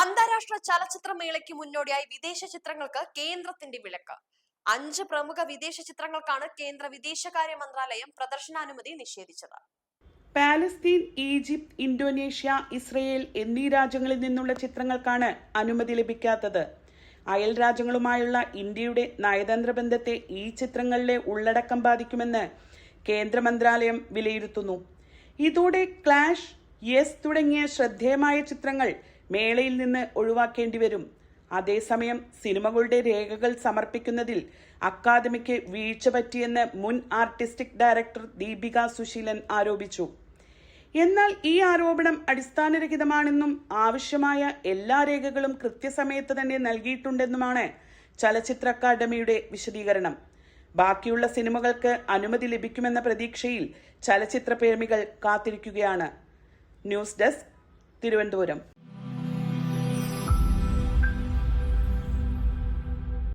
അന്താരാഷ്ട്ര ചലച്ചിത്രമേളയ്ക്ക് മുന്നോടിയായി വിദേശ ചിത്രങ്ങൾക്ക് കേന്ദ്രത്തിന്റെ വിലക്ക്. അഞ്ച് പ്രമുഖ വിദേശ ചിത്രങ്ങൾക്കാണ് കേന്ദ്ര വിദേശകാര്യ മന്ത്രാലയം പ്രദർശനാനുമതി നിഷേധിച്ചത്. പാലസ്തീൻ ഈജിപ്ത് ഇന്തോനേഷ്യ ഇസ്രയേൽ എന്നീ രാജ്യങ്ങളിൽ നിന്നുള്ള ചിത്രങ്ങൾക്കാണ് അനുമതി ലഭിക്കാത്തത്. അയൽ രാജ്യങ്ങളുമായുള്ള ഇന്ത്യയുടെ നയതന്ത്ര ബന്ധത്തെ ഈ ചിത്രങ്ങളിലെ ഉള്ളടക്കം ബാധിക്കുമെന്ന് കേന്ദ്ര മന്ത്രാലയം വിലയിരുത്തുന്നു. ഇതോടെ ക്ലാഷ് യെസ് തുടങ്ങിയ ശ്രദ്ധേയമായ ചിത്രങ്ങൾ മേളയിൽ നിന്ന് ഒഴിവാക്കേണ്ടി വരും. അതേസമയം സിനിമകളുടെ രേഖകൾ സമർപ്പിക്കുന്നതിൽ അക്കാദമിക്ക് വീഴ്ച പറ്റിയെന്ന് മുൻ ആർട്ടിസ്റ്റിക് ഡയറക്ടർ ദീപിക സുശീലൻ ആരോപിച്ചു. എന്നാൽ ഈ ആരോപണം അടിസ്ഥാനരഹിതമാണെന്നും ആവശ്യമായ എല്ലാ രേഖകളും കൃത്യസമയത്ത് തന്നെ നൽകിയിട്ടുണ്ടെന്നുമാണ് ചലച്ചിത്ര അക്കാദമിയുടെ വിശദീകരണം. ബാക്കിയുള്ള സിനിമകൾക്ക് അനുമതി ലഭിക്കുമെന്ന പ്രതീക്ഷയിൽ ചലച്ചിത്ര പ്രേമികൾ കാത്തിരിക്കുകയാണ്. News desk Thiruvananthapuram.